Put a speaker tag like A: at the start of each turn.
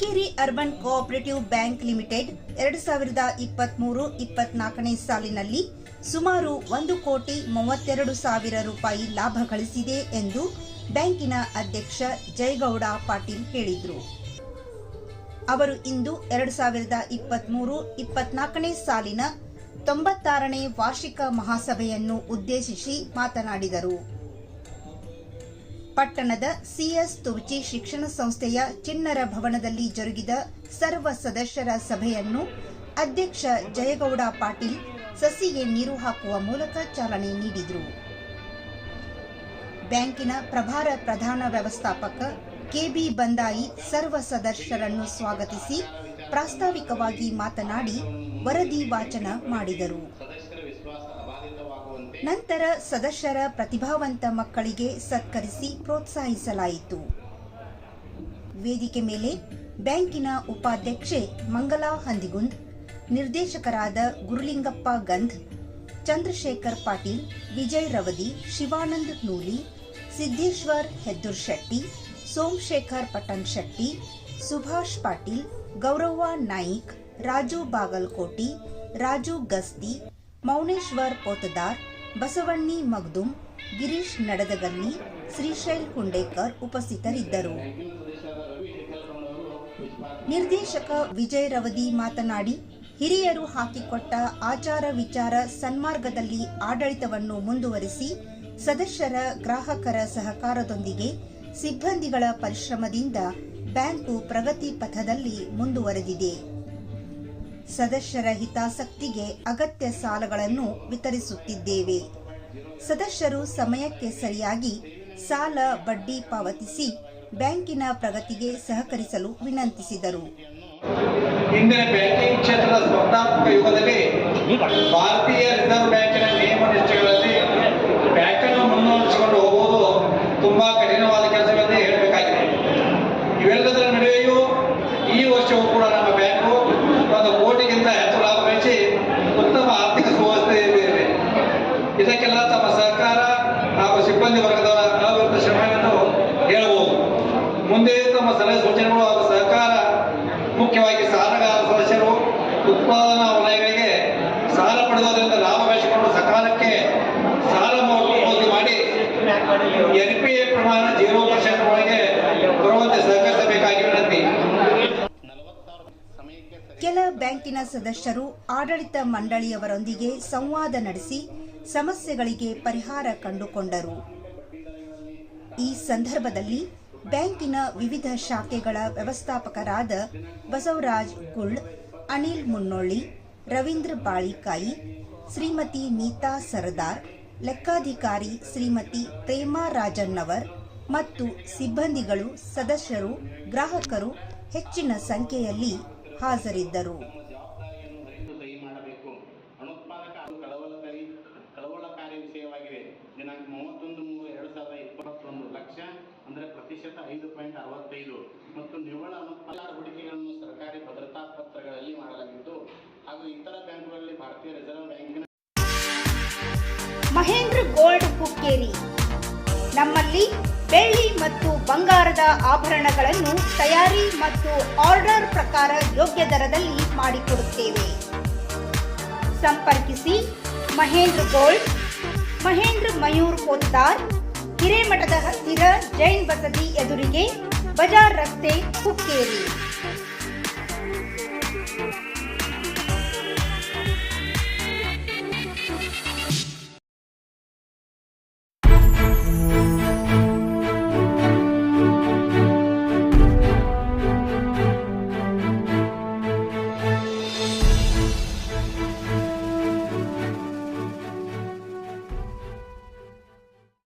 A: Hukkeri urban cooperative bank limited ಎರಡು ಸಾವಿರದ ಇಪ್ಪತ್ಮೂರು ಇಪ್ಪತ್ನಾಲ್ಕನೇ ಸಾಲಿನಲ್ಲಿ ಸುಮಾರು ಒಂದು ಕೋಟಿ ಮೂವತ್ತೆರಡು ಸಾವಿರ ರೂಪಾಯಿ ಲಾಭ ಗಳಿಸಿದೆ ಎಂದು ಬ್ಯಾಂಕಿನ ಅಧ್ಯಕ್ಷ ಜಯಗೌಡ ಪಾಟೀಲ್ ಹೇಳಿದರು. ಅವರು ಇಂದು ಎರಡು ಸಾವಿರದ ಇಪ್ಪತ್ಮೂರು ಇಪ್ಪತ್ನಾಲ್ಕನೇ ಸಾಲಿನ ತೊಂಬತ್ತಾರನೇ ವಾರ್ಷಿಕ ಮಹಾಸಭೆಯನ್ನು ಉದ್ದೇಶಿಸಿ ಮಾತನಾಡಿದರು. ಪಟ್ಟಣದ ಸಿಎಸ್ ತುರ್ಚಿ ಶಿಕ್ಷಣ ಸಂಸ್ಥೆಯ ಚಿನ್ನರ ಭವನದಲ್ಲಿ ಜರುಗಿದ ಸರ್ವ ಸದಸ್ಯರ ಸಭೆಯನ್ನು ಅಧ್ಯಕ್ಷ ಜಯಗೌಡ ಪಾಟೀಲ್ ಸಸಿಗೆ ನೀರು ಹಾಕುವ ಮೂಲಕ ಚಾಲನೆ ನೀಡಿದರು. ಬ್ಯಾಂಕಿನ ಪ್ರಭಾರ ಪ್ರಧಾನ ವ್ಯವಸ್ಥಾಪಕ ಕೆಬಿ ಬಂದಾಯಿ ಸರ್ವ ಸದಸ್ಯರನ್ನು ಸ್ವಾಗತಿಸಿ ಪ್ರಾಸ್ತಾವಿಕವಾಗಿ ಮಾತನಾಡಿ ವರದಿ ವಾಚನ ಮಾಡಿದರು. ನಂತರ ಸದಸ್ಯರ ಪ್ರತಿಭಾವಂತ ಮಕ್ಕಳಿಗೆ ಸತ್ಕರಿಸಿ ಪ್ರೋತ್ಸಾಹಿಸಲಾಯಿತು. ವೇದಿಕೆ ಮೇಲೆ ಬ್ಯಾಂಕಿನ ಉಪಾಧ್ಯಕ್ಷೆ ಮಂಗಲಾ ಹಂದಿಗುಂದ್, ನಿರ್ದೇಶಕರಾದ ಗುರುಲಿಂಗಪ್ಪ ಗಂಧ್, ಚಂದ್ರಶೇಖರ್ ಪಾಟೀಲ್, ವಿಜಯ್ ರವದಿ, ಶಿವಾನಂದ್ ನೂಲಿ, ಸಿದ್ದೇಶ್ವರ್ ಹೆದ್ದೂರ್ ಶೆಟ್ಟಿ ಸೋಮಶೇಖರ್ ಪಟನ್ ಶೆಟ್ಟಿ ಸುಭಾಷ್ ಪಾಟೀಲ್, ಗೌರವ್ವ ನಾಯಿಕ್, ರಾಜು ಬಾಗಲ್ಕೋಟಿ, ರಾಜು ಗಸ್ತಿ, ಮೌನೇಶ್ವರ್ ಪೋತದಾರ್ ಬಸವಣ್ಣಿ ಮಗ್ದುಮ್ ಗಿರೀಶ್ ನಡದಗಲ್ಲಿ ಶ್ರೀಶೈಲ್ ಕುಂಡೇಕರ್ ಉಪಸ್ಥಿತರಿದ್ದರು. ನಿರ್ದೇಶಕ ವಿಜಯ್ ರವದಿ ಮಾತನಾಡಿ, ಹಿರಿಯರು ಹಾಕಿಕೊಟ್ಟ ಆಚಾರ ವಿಚಾರ ಸನ್ಮಾರ್ಗದಲ್ಲಿ ಆಡಳಿತವನ್ನು ಮುಂದುವರಿಸಿ, ಸದಸ್ಯರ ಗ್ರಾಹಕರ ಸಹಕಾರದೊಂದಿಗೆ ಸಿಬ್ಬಂದಿಗಳ ಪರಿಶ್ರಮದಿಂದ ಬ್ಯಾಂಕು ಪ್ರಗತಿ ಪಥದಲ್ಲಿ ಮುಂದುವರೆದಿದೆ. ಸದಸ್ಯರ ಹಿತಾಸಕ್ತಿಗೆ ಅಗತ್ಯ ಸಾಲಗಳನ್ನು ವಿತರಿಸುತ್ತಿದ್ದೇವೆ. ಸದಸ್ಯರು ಸಮಯಕ್ಕೆ ಸರಿಯಾಗಿ ಸಾಲ ಬಡ್ಡಿ ಪಾವತಿಸಿ ಬ್ಯಾಂಕಿನ ಪ್ರಗತಿಗೆ ಸಹಕರಿಸಲು ವಿನಂತಿಸಿದರು.
B: ಇಂದಿನ ಬ್ಯಾಂಕಿಂಗ್ ಕ್ಷೇತ್ರದ ಸ್ಪರ್ಧಾತ್ಮಕ ಯುಗದಲ್ಲಿ ಭಾರತೀಯ ರಿಸರ್ವ್ ಬ್ಯಾಂಕಿನ ನಿಯಮ ನಿಷ್ಠೆಗಳಲ್ಲಿ ಮುಂದೆ ತಮ್ಮ ಸಲಹೆ ಸೂಚನೆಗಳು ಹಾಗೂ ಸಹಕಾರ, ಮುಖ್ಯವಾಗಿ ಸಾಲಗಾರ ಸದಸ್ಯರು, ಉತ್ಪಾದನಾ ವಲಯಗಳಿಗೆ ಸಾಲ ಪಡೆದುದರಿಂದ ಲಾಭ ಗಳಿಸಿಕೊಂಡು ಸಕಾಲಕ್ಕೆ ಸಾಲ ಮರುಪಾವತಿ ಮಾಡಿ ಎನ್ ಪಿ ಎ ಪ್ರಮಾಣ ಜೀರೋ ಪರ್ಸೆಂಟ್ ಒಳಗೆ ಬರುವಂತೆ ಸಹಕರಿಸಬೇಕಾಗಿ ವಿನಂತಿ.
A: ಕೆಲ ಬ್ಯಾಂಕಿನ ಸದಸ್ಯರು ಆಡಳಿತ ಮಂಡಳಿಯವರೊಂದಿಗೆ ಸಂವಾದ ನಡೆಸಿ ಸಮಸ್ಯೆಗಳಿಗೆ ಪರಿಹಾರ ಕಂಡುಕೊಂಡರು. ಈ ಸಂದರ್ಭದಲ್ಲಿ ಬ್ಯಾಂಕಿನ ವಿವಿಧ ಶಾಖೆಗಳ ವ್ಯವಸ್ಥಾಪಕರಾದ ಬಸವರಾಜ್ ಗುಳ್ ಅನಿಲ್ ಮುನ್ನೋಳ್ಳಿ ರವೀಂದ್ರ ಬಾಳಿಕಾಯಿ, ಶ್ರೀಮತಿ ನೀತಾ ಸರದಾರ್, ಲೆಕ್ಕಾಧಿಕಾರಿ ಶ್ರೀಮತಿ ಪ್ರೇಮಾ ರಾಜನ್ನವರ್ ಮತ್ತು ಸಿಬ್ಬಂದಿಗಳು, ಸದಸ್ಯರು, ಗ್ರಾಹಕರು ಹೆಚ್ಚಿನ ಸಂಖ್ಯೆಯಲ್ಲಿ ಹಾಜರಿದ್ದರು.
C: ಅನುತ್ಪಾದಕ ಹೂಡಿಕೆಗಳನ್ನು ಸರ್ಕಾರಿ ಭದ್ರತಾ ಪತ್ರಗಳಲ್ಲಿ ಮಾಡಲಾಗಿದ್ದು ಹಾಗೂ ಇತರ ಬ್ಯಾಂಕುಗಳಲ್ಲಿ ಭಾರತೀಯ ರಿಸರ್ವ್ ಬ್ಯಾಂಕಿನ
A: ಮಹೇಂದ್ರ ಗೋಲ್ಡ್ ಕುಕ್ಕೇರಿ. ನಮ್ಮಲ್ಲಿ ಬೆಳ್ಳಿ ಮತ್ತು ಬಂಗಾರದ ಆಭರಣಗಳನ್ನು ತಯಾರಿ ಮತ್ತು ಆರ್ಡರ್ ಪ್ರಕಾರ ಯೋಗ್ಯ ದರದಲ್ಲಿ ಮಾಡಿಕೊಡುತ್ತೇವೆ. ಸಂಪರ್ಕಿಸಿ ಮಹೇಂದ್ರ ಗೋಲ್ಡ್, ಮಹೇಂದ್ರ ಮಯೂರ್ ಪೋತ್ತಾರ್ ಹಿರೇಮಠದ ಹತ್ತಿರ ಜೈನ್ ಬಸದಿ ಎದುರಿಗೆ बजार रखते हुक्केरी।